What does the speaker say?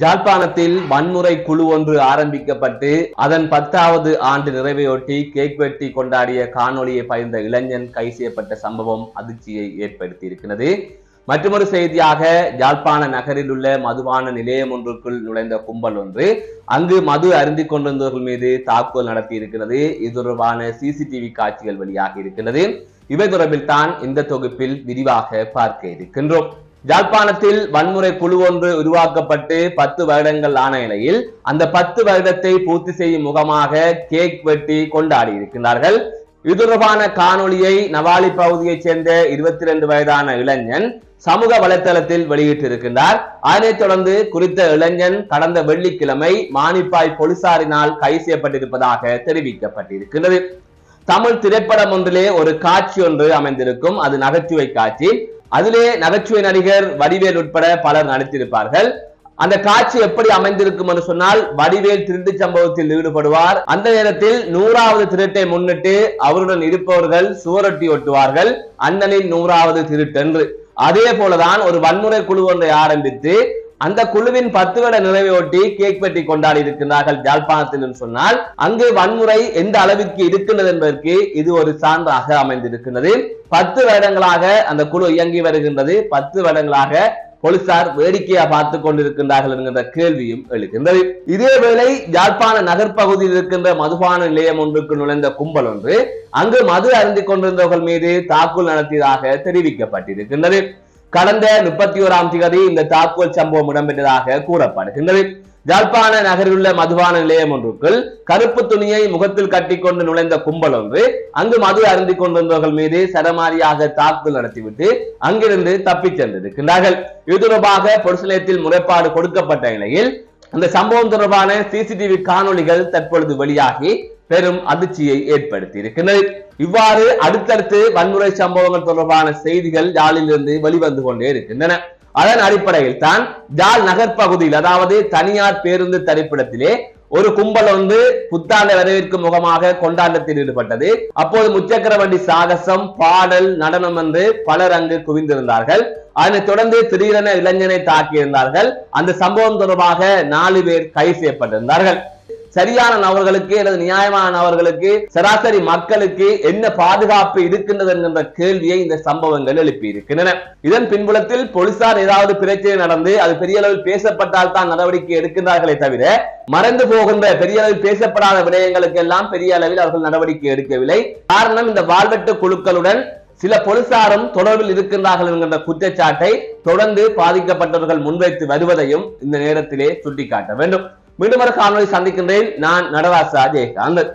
ஜாழ்ப்பாணத்தில் வன்முறை குழு ஒன்று ஆரம்பிக்கப்பட்டு அதன் பத்தாவது ஆண்டு நிறைவையொட்டி கேக் வெட்டி கொண்டாடிய காணொளியை பகிர்ந்த இளைஞன் கை செய்யப்பட்ட சம்பவம் அதிர்ச்சியை ஏற்படுத்தி இருக்கிறது மற்றொரு செய்தியாக யாழ்ப்பாண நகரில் உள்ள மதுபான நிலையம் ஒன்றுக்குள் நுழைந்த கும்பல் ஒன்று அங்கு மது அருந்திக் கொண்டிருந்தவர்கள் மீது தாக்குதல் நடத்தி இருக்கிறது இது தொடர்பான சிசிடிவி காட்சிகள் வெளியாகி இருக்கிறது இவை தொடர்பில் தான் இந்த தொகுப்பில் விரிவாக பார்க்க இருக்கின்றோம். யாழ்ப்பாணத்தில் வன்முறை குழு ஒன்று உருவாக்கப்பட்டு பத்து வருடங்கள் ஆன நிலையில் அந்த பத்து வருடத்தை பூர்த்தி செய்யும் முகமாக கேக் வெட்டி கொண்டாடி இருக்கின்றார்கள். இது தொடர்பான காணொளியை நவாலி பகுதியைச் சேர்ந்த இருபத்தி ரெண்டு வயதான இளைஞன் சமூக வலைத்தளத்தில் வெளியிட்டிருக்கின்றார். அதனைத் தொடர்ந்து குறித்த இளைஞன் கடந்த வெள்ளிக்கிழமை மானிப்பாய் போலீசாரினால் கைது செய்யப்பட்டிருப்பதாக தெரிவிக்கப்பட்டிருக்கிறது தமிழ் திரைப்படம் ஒன்றிலே ஒரு காட்சி ஒன்று அமைந்திருக்கும். அது நகைச்சுவை காட்சி. அதிலே நகைச்சுவை நடிகர் வடிவேல் உட்பட பலர் நடித்திருப்பார்கள். அந்த காட்சி எப்படி அமைந்திருக்கும் என்று சொன்னால் வடிவேல் திருட்டு சம்பவத்தில் ஈடுபடுவார். அந்த நேரத்தில் நூறாவது திருட்டை முன்னிட்டு அவருடன் இருப்பவர்கள் சுவரொட்டி ஒட்டுவார்கள். அண்ணனின் நூறாவது திருட்டென்று. அதே போலதான் ஒரு வன்முறை குழு ஒன்றை ஆரம்பித்து அந்த குழுவின் பத்து வருட நிறைவையொட்டி கேக் வெட்டி கொண்டாடி இருக்கின்றார்கள் யாழ்ப்பாணத்தில் சொன்னால் அங்கு வன்முறை எந்த அளவிற்கு இருக்கின்றது என்பதற்கு இது ஒரு சான்றாக அமைந்திருக்கின்றது. பத்து வருடங்களாக அந்த குழு இயங்கி வருகின்றது. பத்து வருடங்களாக போலீசார் வேடிக்கையா பார்த்து கொண்டிருக்கின்றார்கள் என்கின்ற கேள்வியும் எழுகின்றது. இதேவேளை யாழ்ப்பாண நகர்ப்பகுதியில் இருக்கின்ற மதுபான நிலையம் ஒன்றுக்கு நுழைந்த கும்பல் ஒன்று அங்கு மது அருந்திக் கொண்டிருந்தவர்கள் மீது தாக்குதல் நடத்தியதாக தெரிவிக்கப்பட்டிருக்கின்றது. கடந்த முப்பத்தி ஓராம் தேதி இந்த தாக்குதல் சம்பவம் இடம்பெற்றதாக கூறப்படுகின்றது. ஜாழ்ப்பாண நகரில் உள்ள மதுபான நிலையம் ஒன்றுக்குள் கருப்பு துணியை முகத்தில் கட்டிக்கொண்டு நுழைந்த கும்பல் ஒன்று அங்கு மது அருந்தி கொண்டிருந்தவர்கள் மீது சரமாரியாக தாக்குதல் நடத்திவிட்டு அங்கிருந்து தப்பிச் சென்றிருக்கின்றார்கள். இது தொடர்பாக பொலிஸ் நிலையத்தில் முறைப்பாடு கொடுக்கப்பட்ட நிலையில் அந்த சம்பவம் தொடர்பான சிசிடிவி காணொலிகள் தற்பொழுது வெளியாகி பெரும் அதிர்ச்சியை ஏற்படுத்தி இருக்கின்றது இவ்வாறு அடுத்தடுத்து வன்முறை சம்பவங்கள் தொடர்பான செய்திகள் யாழிலிருந்து வெளிவந்து கொண்டே இருக்கின்றன. அதன் அடிப்படையில் தான் ஜால் நகர் பகுதியில் அதாவது தனியார் பேருந்து தரிப்பிடத்திலே ஒரு கும்பல் வந்து புத்தாண்டை வரவேற்கும் முகமாக கொண்டாட்டத்தில் ஈடுபட்டது. அப்போது முச்சக்கர வண்டி சாகசம் பாடல் நடனம் என்று பலர் அங்கு குவிந்திருந்தார்கள். அதனைத் தொடர்ந்து திடீரென இளைஞனை தாக்கியிருந்தார்கள். அந்த சம்பவம் தொடர்பாக நாலு பேர் கைது செய்யப்பட்டிருந்தார்கள். சரியான நபர்களுக்கு அல்லது நியாயமான நபர்களுக்கு சராசரி மக்களுக்கு என்ன பாதுகாப்பு இருக்கின்றது என்கின்ற கேள்வியை இந்த சம்பவங்கள் எழுப்பி இருக்கின்றன இதன் பின்புலத்தில் போலீசார் ஏதாவது பிரச்சனை நடந்து அது பெரிய அளவில் பேசப்பட்டால் தான் நடவடிக்கை எடுக்கின்றார்களே தவிர மறந்து போகின்ற பெரிய அளவில் பேசப்படாத விடயங்களுக்கு எல்லாம் பெரிய அளவில் அவர்கள் நடவடிக்கை எடுக்கவில்லை. காரணம் இந்த வாழ்வெட்டு குழுக்களுடன் சில போலீசாரும் தொடர்பில் இருக்கின்றார்கள் என்கின்ற குற்றச்சாட்டை தொடர்ந்து பாதிக்கப்பட்டவர்கள் முன்வைத்து வருவதையும் இந்த நேரத்திலே சுட்டிக்காட்ட வேண்டும். மீண்டும் ஒரு காணொலி சந்திக்கின்றேன். நான் நடராசா ஜெயகாந்தன்